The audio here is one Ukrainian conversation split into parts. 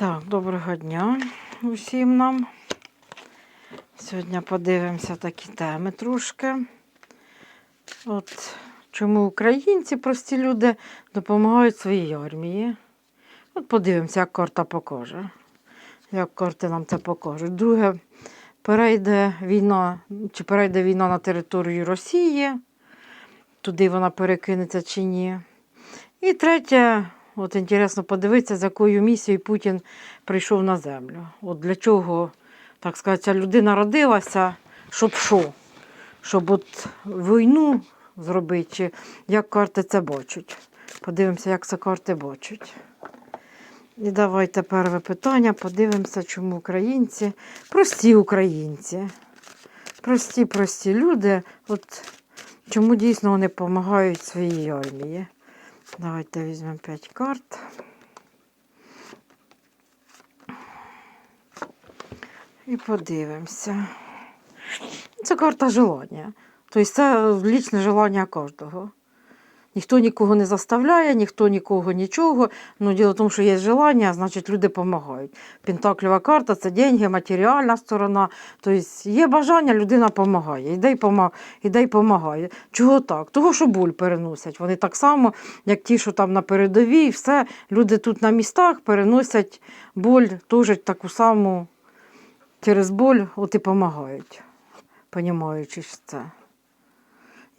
Так, доброго дня усім нам. Сьогодні подивимося такі теми трошки. От чому українці, прості люди, допомагають своїй армії. От подивимося, як карта покаже. Як карти нам це покажуть. Друге, перейде війна, чи перейде війна на територію Росії, туди вона перекинеться чи ні. І третє, от інтересно подивитися, з якою місією Путін прийшов на землю. От для чого, так сказати, ця людина родилася, щоб що? Щоб от війну зробити, чи як карти це бачать. Подивимося, як це карти бачать. І давайте перше питання, подивимося, чому українці, прості українці, прості, прості люди, от чому дійсно вони допомагають своїй армії. Давайте візьмемо 5 карт. І подивимося. Це карта желання. Тобто це лічне желання кожного. Ніхто нікого не заставляє, ніхто нікого нічого. Ну, діло в тому, що є желання, значить люди допомагають. Пентаклева карта це деньги, матеріальна сторона. Тобто є бажання, людина допомагає. Іде іде допомагає. Чого так? Того, що боль переносять. Вони так само, як ті, що там на передовій, все. Люди тут на містах переносять боль теж таку саму через боль, от і допомагають, понімаючи це.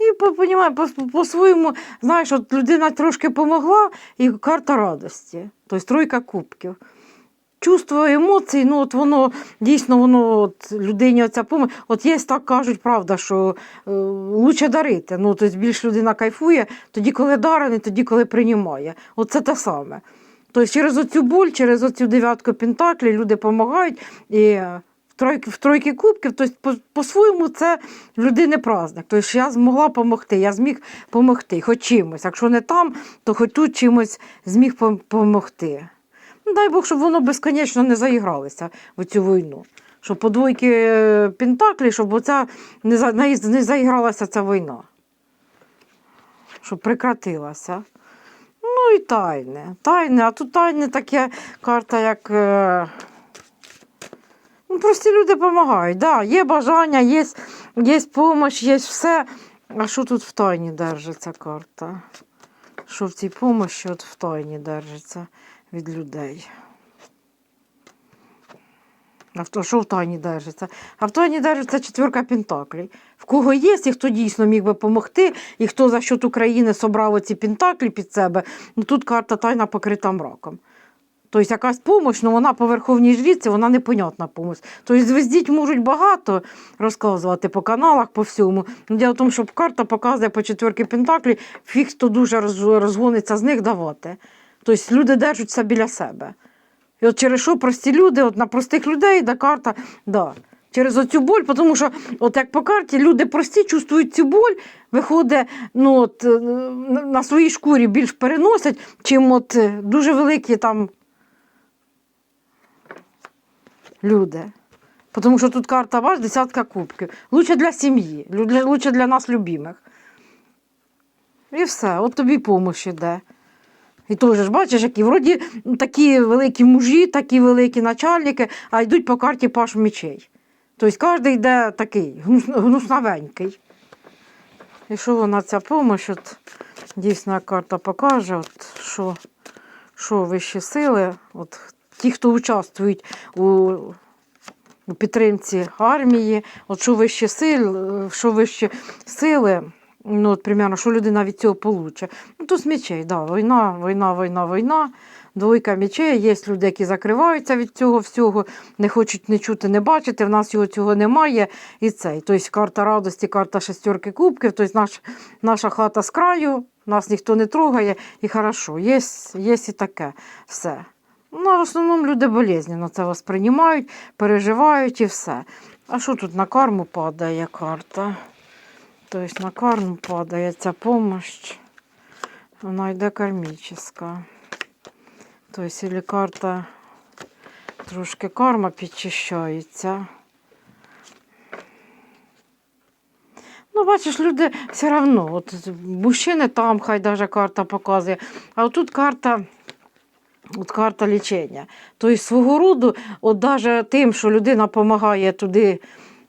І по- понімаю, по- по-своєму, знаєш, от людина трошки помогла, і карта радості, тобто тройка кубків. Чувство емоцій, ну от воно дійсно воно от людині оця помиль. От є так кажуть, правда, що е, лучше дарити. Ну, тобто більш людина кайфує тоді, коли дарений, тоді, коли приймає. От це те саме. Тобто через оцю боль, через оцю дев'ятку пентаклі люди допомагають. І тройки, в тройки кубків, тобто по- по-своєму це людини праздник. Тобто я змогла допомогти, я зміг допомогти, хоч чимось. Якщо не там, то хоч тут чимось зміг допомогти. Ну, дай Бог, щоб воно безконечно не заігралося в цю війну. Щоб по двойки е, пентаклі, щоб оця не, за- не, заігралася ця війна. Щоб прекратилася. Ну і тайне. Тайне, а тут тайне таке карта, як. Ну, прості люди допомагають. Да, є бажання, є, є допомога, є все. А що тут в тайні держиться карта? Що в цій помощі от в тайні держиться від людей? А що в тайні держиться? А в тайні держиться четверка пентаклей. В кого є, і хто дійсно міг би допомогти, і хто за счет України собрав оці пентаклі під себе, ну тут карта тайна покрита мраком. Тобто якась допомога, але вона по верховній жріці, вона непонятна допомога. Тобто звездіть можуть багато розказувати по каналах, по всьому. Ну, Діло в тому, що карта показує по четверки пентаклі, фіг хто дуже розгониться з них давати. Тобто люди держаться біля себе. І от через що прості люди, от на простих людей йде карта, да. Через оцю боль, тому що, от як по карті, люди прості чувствують цю боль, виходить, ну, от, е, на на своїй шкурі більш переносять, чим от е, дуже великі там люди. Тому що тут карта ваш, десятка кубків. Лучше для сім'ї, лучше для нас любимих. І все, от тобі помощь іде. І теж ж бачиш, які вроді такі великі мужі, такі великі начальники, а йдуть по карті паш мечей. Тобто кожен йде такий, гнус, гнуснавенький. І що вона ця помощь, от, дійсно карта покаже, от, що, що вищі сили, от, ті, хто участвують у, у підтримці армії, от що вищі сили, що вищі сили. Ну, от, примерно, що людина від цього получить. Ну, то з мечей, да, війна, війна, війна, війна. Двойка мечей, є люди, які закриваються від цього всього, не хочуть не чути, не бачити. В нас його цього немає. І цей. Тобто карта радості, карта шестерки кубків, тобто наш, наша хата з краю, нас ніхто не трогає, і хорошо, є, є і таке все. Ну, в основному люди болезненно це восприймають, переживають і все. А що тут на карму падає карта? Тобто на карму падає ця помощь, вона йде кармічна. Тобто, або карта трошки карма підчищається. Ну, бачиш, люди все одно, от мужчини там, хай даже карта показує. А отут карта От карта лічення. Тобто свого роду, от навіть тим, що людина допомагає туди,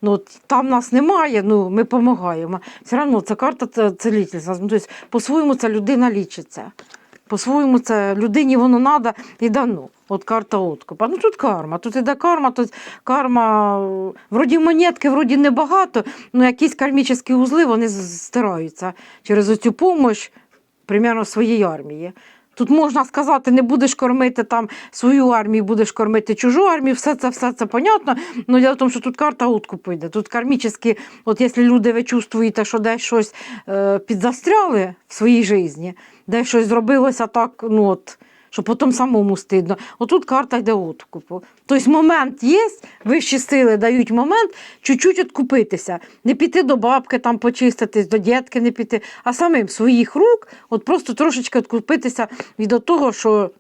ну там нас немає, ну ми допомагаємо. Все одно це карта це. Ну, тобто, по-своєму це людина лічиться. По-своєму це людині воно треба і дано. От карта откупа. Ну тут карма. Тут іде карма, тут карма. Вроді монетки, вроді небагато, але якісь кармічні узли вони стираються через оцю допомогу, примерно своєї армії. Тут можна сказати, не будеш кормити там свою армію, будеш кормити чужу армію, все це, все це понятно. Ну, я в тому, що тут карта откупу йде. Тут кармічні, от якщо люди ви чувствуєте, що десь щось е, підзастряли в своїй житті, десь щось зробилося так, ну от, що потім самому стидно. Отут карта йде откупу. Тобто момент є, вищі сили дають момент чуть-чуть відкупитися. Не піти до бабки там почиститись, до дітки не піти, а самим своїх рук, от просто трошечки відкупитися від того, що,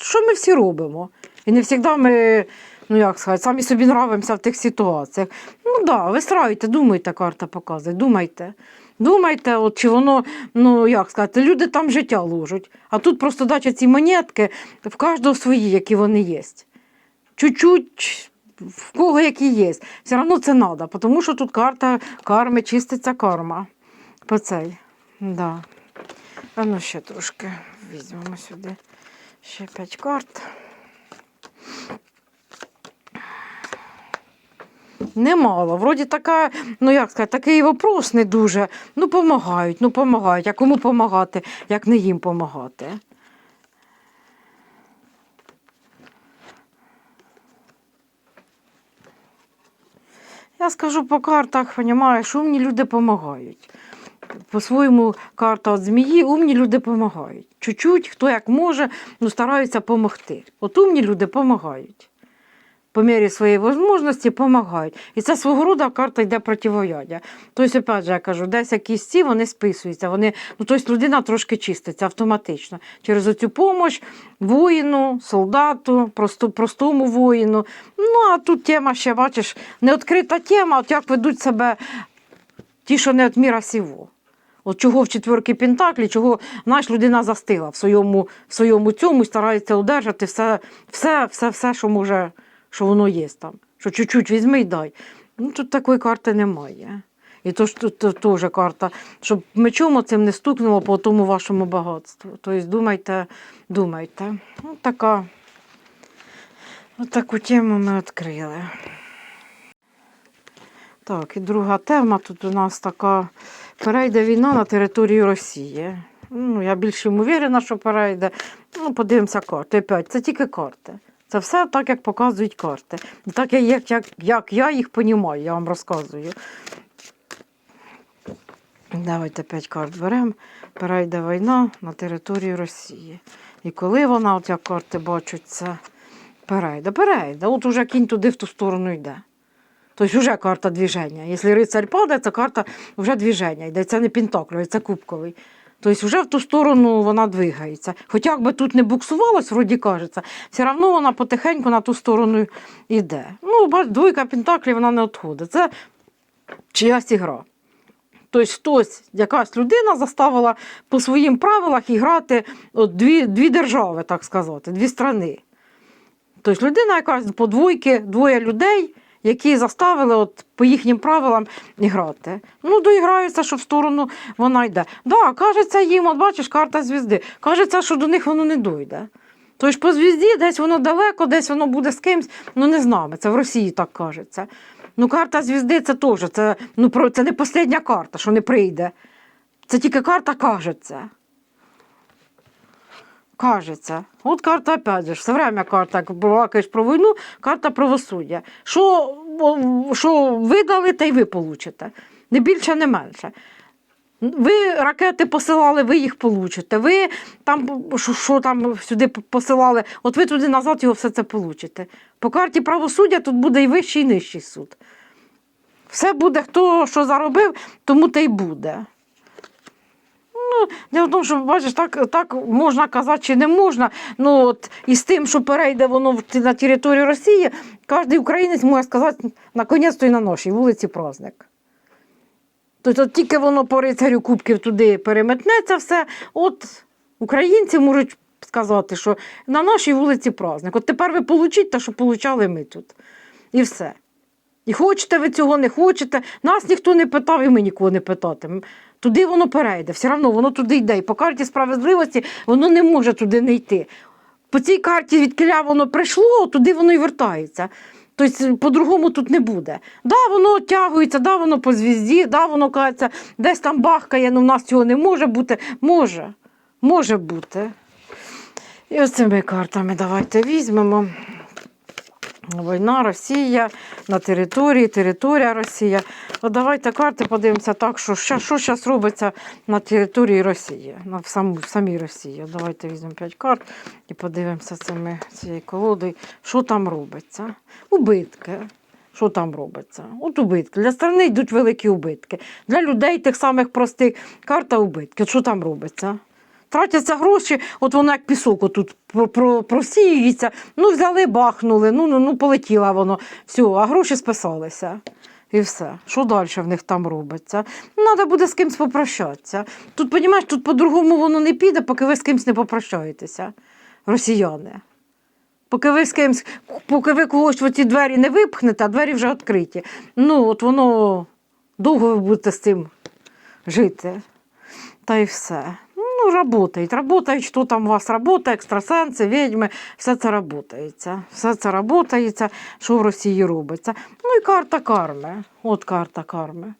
що ми всі робимо. І не завжди ми, ну як сказати, самі собі нравимося в тих ситуаціях. Ну так, да, вистраюйте, думайте, карта показує, думайте. Думайте, от чи воно, ну як сказати, люди там життя ложать. А тут просто дача ці монетки в кожного свої, які вони є. Чуть-чуть в кого які є. Все одно це треба, тому що тут карта карми, чиститься карма. По цей. Да. А ну ще трошки візьмемо сюди. Ще п'ять карт. Немало. Вроді така, ну як сказати, такий вопрос не дуже. Ну, помагають, ну помагають. А кому помагати, як не їм помагати? Я скажу по картах, понімаєш, умні люди допомагають. По-своєму карта від змії, умні люди допомагають. Чуть-чуть, хто як може, ну стараються допомогти. От умні люди допомагають. По мірі своєї можливості допомагають. І це свого роду карта йде противоядя. Тобто, опять же, я кажу, десь якісь ці вони списуються. Вони, ну, тобто людина трошки чиститься автоматично. Через оцю допомогу воїну, солдату, просто, простому воїну. Ну, а тут тема ще, бачиш, не відкрита тема, от як ведуть себе ті, що не від міра сього. От чого в четверки Пентаклі, чого знаєш, людина застигла в своєму, в своєму цьому старається одержати все, все, все, все, що може, що воно є там. Що чуть-чуть візьми і дай. Ну, тут такої карти немає. І то ж тут теж карта, щоб мечом цим не стукнуло по тому вашому багатству. Тобто думайте, думайте. От така. От тему ми відкрили. Так, і друга тема тут у нас така перейде війна на територію Росії. Ну, я більш ймовірна, що перейде. Ну, подивимося карти. Опять, це тільки карти. Це все так, як показують карти. Так, як, як, як я їх розумію, я вам розказую. Давайте п'ять карт беремо. Перейде війна на територію Росії. І коли вона, от як карти бачать, перейде, перейде. От уже кінь туди в ту сторону йде. Тобто вже карта движення. Якщо рицарь падає, це карта вже движення йде. Це не пентакльовий, це кубковий. Тобто вже в ту сторону вона двигається. Хоча як тут не буксувалось, вроді кажеться, все одно вона потихеньку на ту сторону йде. Ну, двойка пентаклів вона не відходить. Це чиясь ігра. Тобто хтось, якась людина заставила по своїм правилах іграти от дві, дві держави, так сказати, дві страни. Тобто людина якась по двойки, двоє людей, які заставили от, по їхнім правилам грати. Ну, доіграються, що в сторону вона йде. Да, кажеться їм, от бачиш, карта звізди. Кажеться, що до них воно не дойде. Тобто по звізді десь воно далеко, десь воно буде з кимсь, ну не з нами. Це в Росії так кажеться. Ну, карта звізди це теж, це, ну, це не остання карта, що не прийде. Це тільки карта кажеться. Кажеться. От карта, опять же, все время карта, балакаєш про війну, карта правосуддя. Що, що ви дали, те й ви получите. Не більше, не менше. Ви ракети посилали, ви їх получите. Ви там що, що там сюди посилали, от ви туди назад його все це получите. По карті правосуддя тут буде і вищий, і нижчий суд. Все буде, хто що заробив, тому те й буде. Ну, діло в що бачиш, так, так можна казати чи не можна. Ну, от, і з тим, що перейде воно на територію Росії, кожен українець може сказати, наконець-то і на нашій вулиці праздник. Тобто тільки воно по рицарю кубків туди переметнеться все, от українці можуть сказати, що на нашій вулиці праздник. От тепер ви получіть те, що получали ми тут. І все. І хочете ви цього, не хочете. Нас ніхто не питав, і ми нікого не питатимемо. Туди воно перейде, все одно воно туди йде. І по карті справедливості воно не може туди не йти. По цій карті, від киля воно прийшло, туди воно і вертається. Тобто, по-другому тут не буде. Да, воно тягується, да, воно по звізді, да, воно кажеться, десь там бахкає, ну в нас цього не може бути. Може, може бути. І оцими картами давайте візьмемо. Війна, Росія на території, територія Росія. От давайте карти подивимося так, що ща- що зараз робиться на території Росії, на в саму, в самій Росії. От Давайте візьмемо 5 карт і подивимося цими, цією колодою, що там робиться. Убитки. Що там робиться? От убитки. Для країни йдуть великі убитки. Для людей тих самих простих карта убитки. От що там робиться? Тратяться гроші, от воно як пісок отут про- про- просіюється. Ну, взяли, бахнули, ну, ну, ну полетіло воно. Все, а гроші списалися. І все. Що далі в них там робиться? Треба буде з кимось попрощатися. Тут, розумієш, тут по-другому воно не піде, поки ви з кимось не попрощаєтеся, росіяни. Поки ви з кимось, поки ви когось в ці двері не випхнете, а двері вже відкриті. Ну, от воно довго ви будете з цим жити. Та й все. Ну, работають. Работають, що там у вас працює, екстрасенси, відьми, все це работається. Все це работається, що в Росії робиться. Ну і карта карми. От карта карми.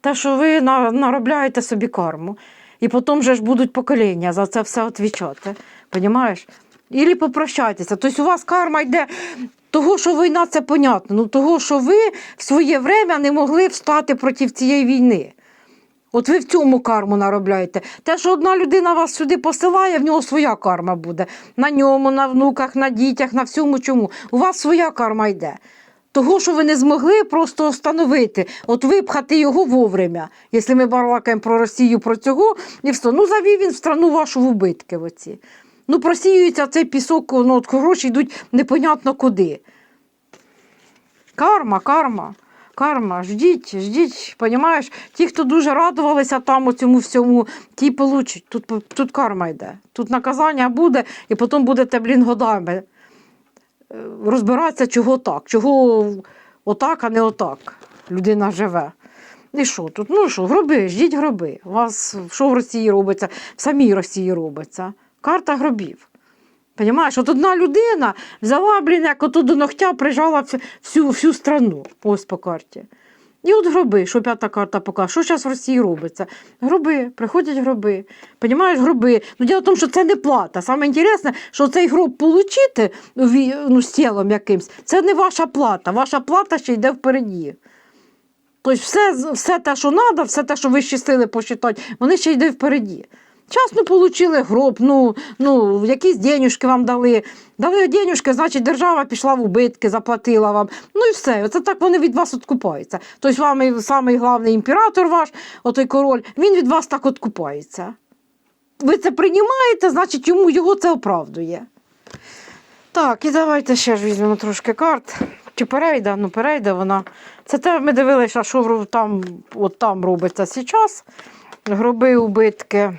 Те, що ви на- наробляєте собі карму. І потім же будуть покоління за це все відповідати. Понімаєш? Ілі попрощайтеся. Тобто у вас карма йде того, що війна це понятно. Ну того, що ви в своє время не могли встати проти цієї війни. От ви в цьому карму наробляєте. Те, що одна людина вас сюди посилає, в нього своя карма буде. На ньому, на внуках, на дітях, на всьому чому. У вас своя карма йде. Того, що ви не змогли просто встановити, от випхати його вовремя. Якщо ми балакаємо про Росію, про цього, і все. Ну, завів він в страну вашу в убитки. Оці. Ну, просіюється цей пісок, ну, от гроші йдуть непонятно куди. Карма, карма. Карма, ждіть, ждіть, понімаєш? Ті, хто дуже радувалися там у цьому всьому, ті получать. Тут, тут карма йде. Тут наказання буде, і потім будете, блін, годами е, розбиратися, чого так, чого отак, а не отак. Людина живе. І що тут? Ну що, гроби, ждіть гроби. У вас що в Росії робиться? В самій Росії робиться. Карта гробів. Понімаєш, от одна людина взяла, блін, як ото до ногтя прижала всю, всю, страну. Ось по карті. І от гроби, що п'ята карта покаже, що зараз в Росії робиться? Гроби, приходять гроби. Понімаєш, гроби. Ну, діло в тому, що це не плата. Саме інтересне, що цей гроб ві- ну, з тілом якимсь, це не ваша плата. Ваша плата ще йде впереді. Тобто все, все те, що треба, все те, що ви ще сили посчитати, вони ще йде впереді. Часно отримали гроб, ну, ну, якісь денюжки вам дали. Дали денюжки, значить, держава пішла в убитки, заплатила вам. Ну і все. Оце так вони від вас відкупаються. Тобто вам самий головний імператор ваш, отой король, він від вас так відкупається. Ви це приймаєте, значить, йому його це оправдує. Так, і давайте ще ж візьмемо трошки карт. Чи перейде? Ну, перейде вона. Це те, ми дивилися, що там, от там робиться зараз. Гроби, убитки.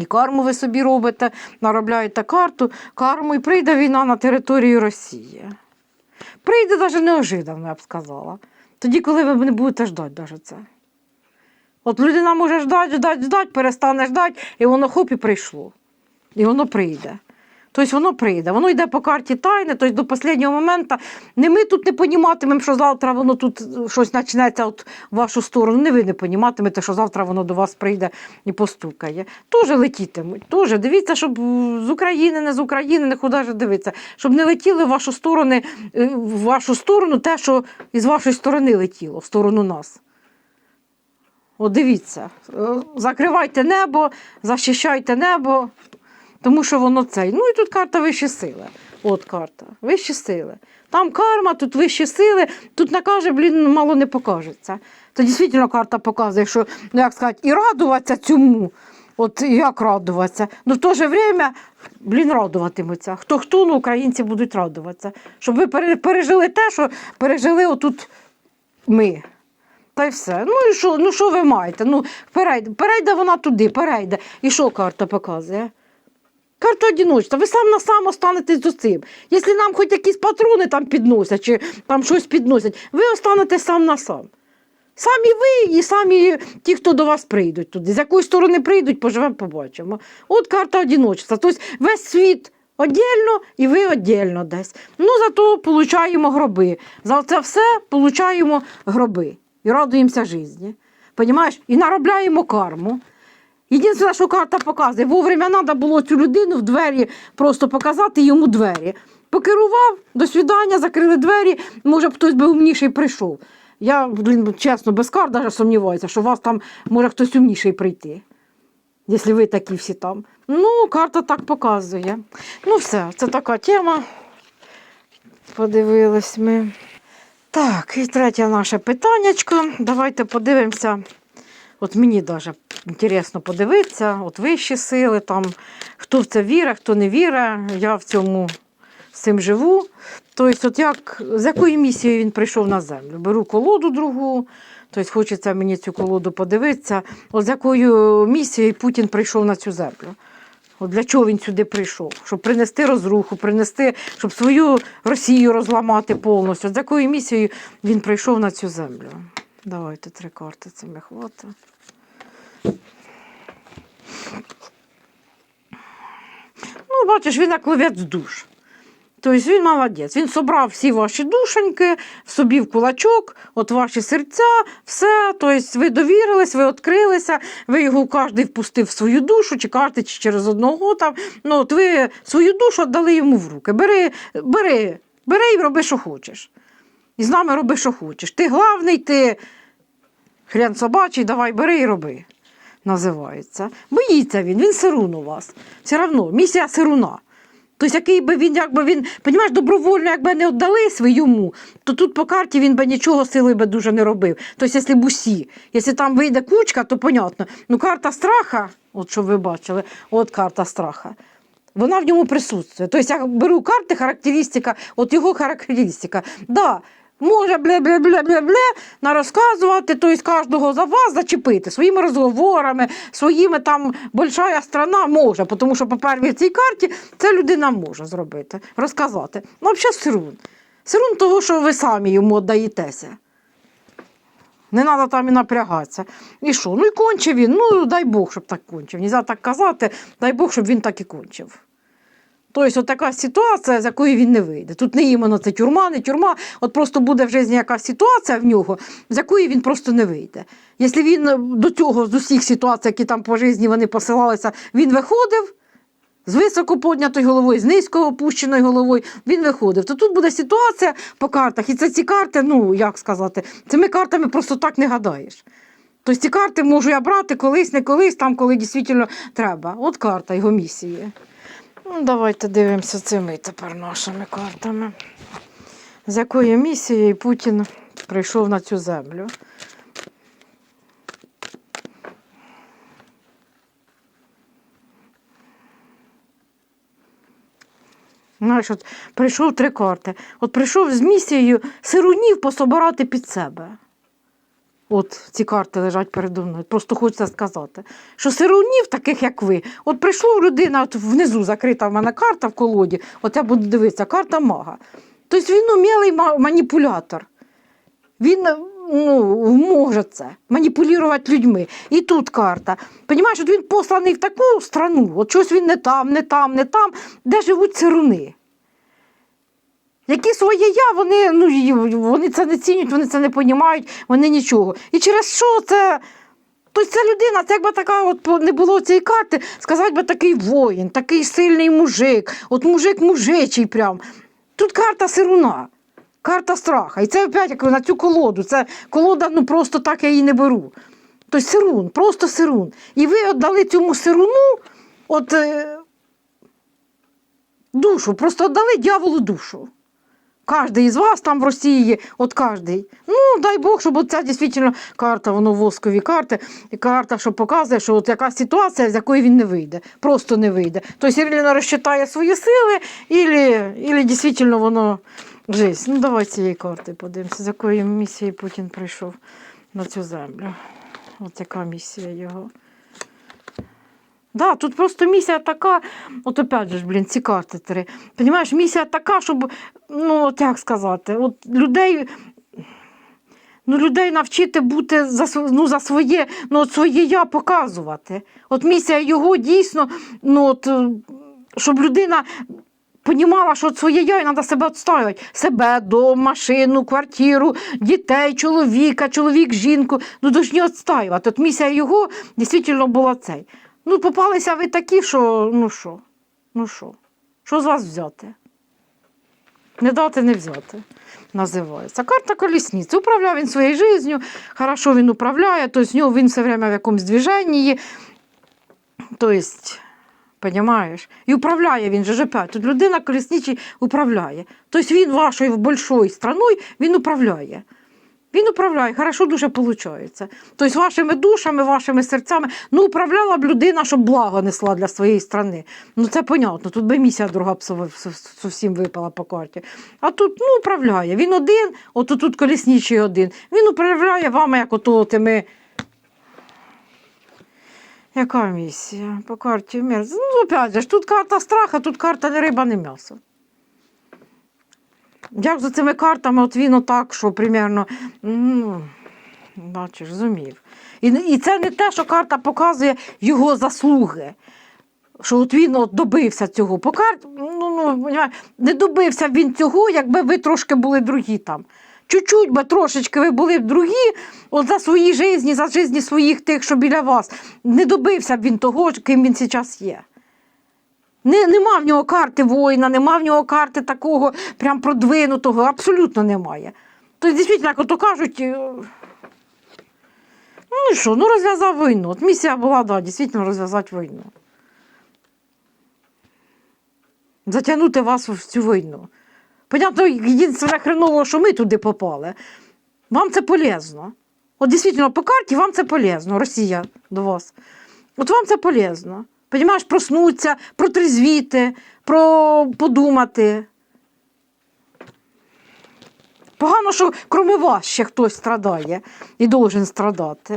І карму ви собі робите, наробляєте карту, карму, і прийде війна на територію Росії. Прийде навіть неожиданно, я б сказала. Тоді, коли ви не будете ждати даже це. От людина може ждати, ждати, ждати, перестане ждати, і воно хоп і прийшло. І воно прийде. Тобто воно прийде. Воно йде по карті тайни, тобто до останнього моменту. Не ми тут не поніматимемо, що завтра воно тут е, щось почнеться от в вашу сторону. Не ви не поніматимете, що завтра воно до вас прийде і постукає. Теж летітимуть. Теж дивіться, щоб е, з України, не з України, не куди ж дивитися, щоб не летіли в вашу сторону, е, в вашу сторону те, що із вашої сторони летіло, в сторону нас. От дивіться, закривайте небо, захищайте небо, тому що воно цей. Ну і тут карта вищі сили. От карта. Вищі сили. Там карма, тут вищі сили, тут накаже, блін, мало не покажеться. То дійсно карта показує, що, ну як сказати, і радуватися цьому. От як радуватися. Ну в то же время, блін, радуватимуться. Хто хто, ну українці будуть радуватися. Щоб ви пережили те, що пережили отут ми. Та й все. Ну і що, ну що ви маєте? Ну, перейде, перейде вона туди, перейде. І що карта показує? Карта одиночства, ви сам на сам останетесь з цим. Якщо нам хоч якісь патрони там підносять, чи там щось підносять, ви останетесь сам на сам. Самі ви і самі ті, хто до вас прийдуть туди. З якої сторони прийдуть, поживемо, побачимо. От карта одиночства. Тобто весь світ віддільно і ви віддільно десь. Ну, зато получаємо гроби. За це все получаємо гроби і радуємося житті. Понімаєш? І наробляємо карму. Єдине, що карта показує, вовремя треба було цю людину в двері просто показати йому двері. Покерував, до свідання, закрили двері, може б хтось би умніший прийшов. Я, блін, чесно, без карт навіть сумніваюся, що у вас там може хтось умніший прийти. Якщо ви такі всі там. Ну, карта так показує. Ну, все, це така тема. Подивились ми. Так, і третє наше питаннячко. Давайте подивимося. От мені даже інтересно подивитися, от вищі сили, там, хто в це вірить, хто не вірить. Я в цьому з цим живу. Тобто, от як, з якою місією він прийшов на землю? Беру колоду другу, тобто хочеться мені цю колоду подивитися. От з якою місією Путін прийшов на цю землю? От для чого він сюди прийшов? Щоб принести розруху, принести, щоб свою Росію розламати повністю. От з якою місією він прийшов на цю землю? Давайте три карти цими хватить. Ну, бачиш, він як ловець душ. Тобто він молодець. Він собрав всі ваші душеньки, собі в кулачок, от ваші серця, все. Тобто ви довірились, ви відкрилися, ви його кожен впустив в свою душу, чи кожен чи через одного там. Ну, от ви свою душу віддали йому в руки. Бери, бери, бери і роби, що хочеш. І з нами роби, що хочеш. Ти главний, ти хрен собачий, давай бери і роби. Називається. Боїться він, він сирун у вас. Все одно, місія сируна. Тобто, який би він, якби він, понімаєш, добровольно, якби не віддали йому, то тут по карті він би нічого силою би дуже не робив. Тобто, якщо б усі, якщо там вийде кучка, то понятно. Ну, карта страха, от що ви бачили, от карта страха. Вона в ньому присутствує. Тобто я беру карти, характеристика, от його характеристика. Да, може бле-бле-бле-бле-бле нарозказувати, тобто кожного за вас зачепити своїми розговорами, своїми там большая страна може, тому що по першій цій карті це людина може зробити, розказати. Ну, взагалі сирун. Сирун того, що ви самі йому віддаєтеся. Не треба там і напрягатися. І що? Ну і кончив він. Ну, дай Бог, щоб так кончив. Нельзя так казати, дай Бог, щоб він так і кончив. Тобто, така ситуація, з якої він не вийде. Тут не іменно це тюрма, не тюрма. От просто буде в житті якась ситуація в нього, з якої він просто не вийде. Якщо він е, до цього, з усіх ситуацій, які там по житті вони посилалися, він виходив. З високо піднятою головою, з низько опущеною головою він виходив. То тут буде ситуація по картах. І це ці карти, ну як сказати, цими картами просто так не гадаєш. Тобто ці карти можу я брати колись, не колись, там, коли дійсно треба. От карта його місії. Ну, давайте дивимося цими тепер нашими картами. З якою місією Путін прийшов на цю землю? Знаєш, от прийшов три карти. От прийшов з місією сирунів пособирати під себе. От ці карти лежать передо мною. Просто хочеться сказати, що сирунів, таких як ви, от прийшла людина, от внизу закрита в мене карта в колоді, от я буду дивитися, карта мага. Тобто він умілий маніпулятор. Він ну, може це маніпулювати людьми. І тут карта. Понімаєш, от він посланий в таку страну, от щось він не там, не там, не там, де живуть сируни. Які своє я, вони, ну, вони це не цінять, вони це не розуміють, вони нічого. І через що це? Тобто ця людина, це якби така, от не було цієї карти, сказати би такий воїн, такий сильний мужик, от мужик мужичий прям. Тут карта сируна, карта страха. І це опять як на цю колоду. Це колода, ну просто так я її не беру. Тобто сирун, просто сирун. І ви віддали цьому сируну от, е, душу, просто віддали дьяволу душу. Кожний із вас там в Росії, от кожний. Ну, дай Бог, щоб ця дійсно карта, воно воскові карти, карта, що показує, що от яка ситуація, з якої він не вийде. Просто не вийде. Тобто Ірина розчитає свої сили, і дійсно воно жисть. Ну, давай цієї карти подивимося, з якої місії Путін прийшов на цю землю. От яка місія його. Да, тут просто місія така, от опять же, блін, ці карти три. Понімаєш, місія така, щоб, ну, от як сказати, от людей. Ну, людей навчити бути за, ну, за своє, ну, от своє я показувати. От місія його дійсно, ну, от, е, щоб людина понімала, що от своє я і треба себе відстоювати. Себе, дом, машину, квартиру, дітей, чоловіка, чоловік, жінку. Ну, повинні відстоювати. От місія його дійсно була цей. Ну, попалися ви такі, що ну що? Ну що? Що з вас взяти? Не дати, не взяти. Називається. Карта колісниці. Управляв він своєю життю, хорошо він управляє, тобто в нього він все время в якомусь движенні. Тобто, Понимаєш? І управляє він же ж опять. Тут людина колісничий управляє. Тобто він вашою большою страною він управляє. Він управляє, хорошо дуже виходить. Тобто вашими душами, вашими серцями, ну управляла б людина, щоб благо несла для своєї страни. Ну це понятно, тут би місія друга б зовсім випала по карті. А тут ну, управляє. Він один, от тут колісничий один. Він управляє вами, як ото тими. Яка місія? По карті. Ну, опять же, тут карта страха, тут карта не риба, не м'ясо. Як за цими картами, от він отак, що примерно, ну, бачиш, зумів. І, і це не те, що карта показує його заслуги. Що от він от добився цього. По карт, ну, ну, не добився він цього, якби ви трошки були другі там. Чуть-чуть би трошечки ви були б другі, от за свої житті, за житті своїх тих, що біля вас. Не добився б він того, ким він зараз є. Не, нема в нього карти воїна, нема в нього карти такого прям продвинутого, абсолютно немає. Тобто, дійсно, як ото кажуть, е, ну і що, ну розв'язав війну. От місія була, да, дійсно розв'язати війну. Затягнути вас в цю війну. Понятно, єдине хреново, що ми туди попали. Вам це полезно. От дійсно, по карті вам це полезно, Росія до вас. От вам це полезно. Понімаєш, проснуться, протрезвіти, про подумати. Погано, що крім вас ще хтось страдає і должен страдати.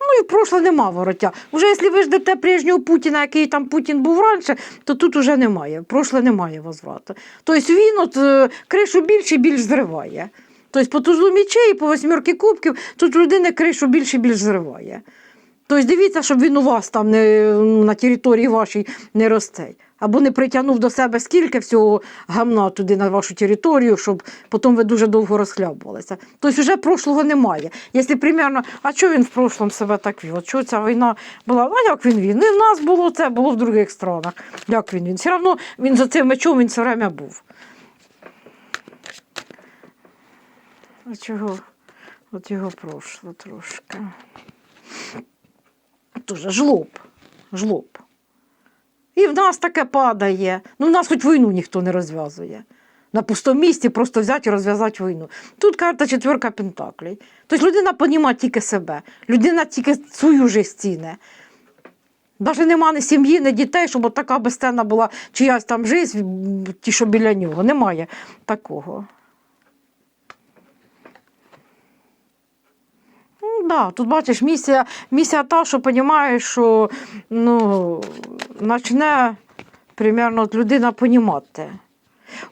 Ну і в прошле нема вороття. Уже якщо ви ждете прежнього Путіна, який там Путін був раніше, то тут уже немає. Прошле немає возврату. Тобто він от е, кришу більше і більш зриває. Тобто по тузлу мічей по восьмірки кубків тут людина кришу більше і більш зриває. Тобто дивіться, щоб він у вас там не, ну, на території вашій не росте. Або не притягнув до себе скільки всього гамна туди на вашу територію, щоб потім ви дуже довго розхлябувалися. Тобто вже прошлого немає. Якщо примерно, а чого він в прошлому себе так вів? Чого ця війна була? А як він він? Не в нас було це, було в других странах. Як він він? Все одно він за цим мечом він все время був. А чого? От його пройшло трошки. Дуже жлоб. Жлоб. І в нас таке падає. Ну, в нас хоч війну ніхто не розв'язує. На пустому місці просто взяти і розв'язати війну. Тут карта четверка пентаклей. Тобто людина понімає тільки себе, людина тільки свою жизнь ціни. Навіть нема ні сім'ї, ні дітей, щоб така безценна була чиясь там життя, ті, що біля нього. Немає такого. Да, тут бачиш, місія, місія та, що розумієш, що ну, почне примерно людина понімати.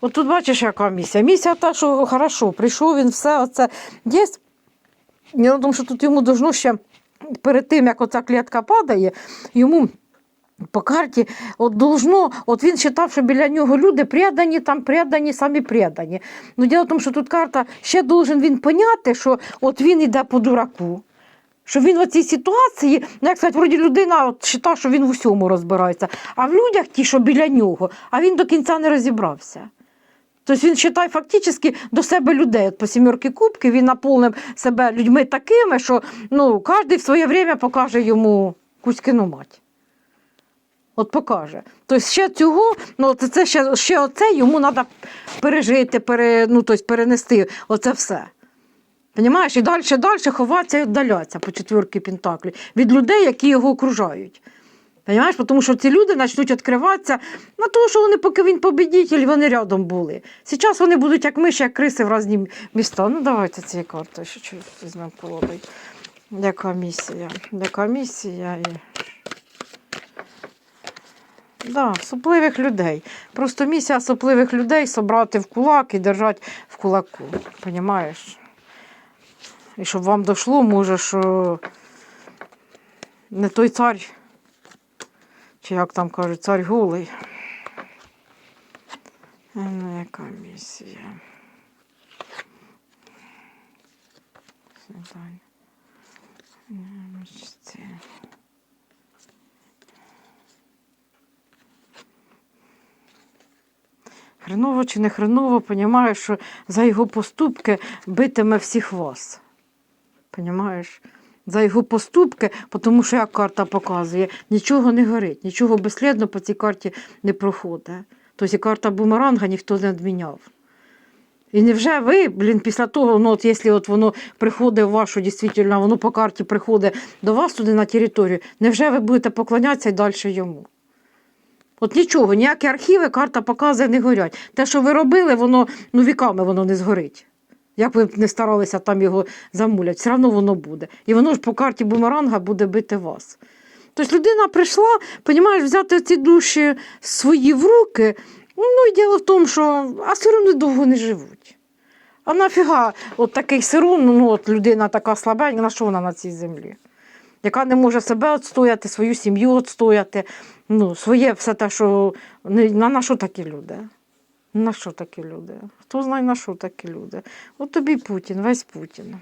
От тут бачиш, яка місія. Місія та, що хорошо, прийшов він, все оце є. Я думаю, що тут йому должно ще перед тим, як оця клітка падає, йому. По карті, от должно, от він вважав, що біля нього люди предані, там предані, самі предані. Ну, діло в тому, що тут карта ще должен він поняти, що от він йде по дураку. Що він в цій ситуації, ну, як сказати, вроді людина от, вважає, що він в усьому розбирається, а в людях ті, що біля нього, а він до кінця не розібрався. Тобто він вважає фактично до себе людей. От по сімерки кубки він наповнив себе людьми такими, що ну, кожен в своє время покаже йому кузькину мать. От покаже. Тобто ще цього, ну це, ще, ще оце йому треба пережити, пере, ну, тобто перенести оце все. Понімаєш? І далі, далі ховатися і віддалятися по четвірки Пентаклі від людей, які його окружають. Понімаєш? Тому що ці люди почнуть відкриватися на того, що вони, поки він побідітель, вони рядом були. Зараз вони будуть як миші, як криси в різні міста. Ну, давайте цієї карти чуть візьмемо колодою. Яка місія? Яка місія? Да, сопливих людей. Просто місія сопливих людей собрати в кулак і держати в кулаку. Понімаєш? І щоб вам дійшло, може, що не той цар, чи як там кажуть, цар голий. Ну, яка місія? Свидання. М, Хреново чи не хреново, понімаєш, що за його поступки битиме всіх вас. Понімаєш? За його поступки, тому що як карта показує, нічого не горить, нічого безслідно по цій карті не проходить. Тобто карта бумеранга ніхто не відміняв. І невже ви, блін, після того, ну от якщо от воно приходить в вашу, дійсно, воно по карті приходить до вас туди на територію, невже ви будете поклонятися і далі йому? От нічого, ніякі архіви, карта показує, не горять. Те, що ви робили, воно ну, віками воно не згорить. Як ви б не старалися там його замулять, все одно воно буде. І воно ж по карті бумеранга буде бити вас. Тобто людина прийшла, понімаєш, взяти ці душі свої в руки. Ну і діло в тому, що а сирони довго не живуть. А нафіга от такий сирун, ну от людина така слабенька, на що вона на цій землі? Яка не може себе відстояти, свою сім'ю відстояти, ну, своє все те, що на, на що такі люди? На що такі люди? Хто знає, на що такі люди? От тобі Путін, весь Путін.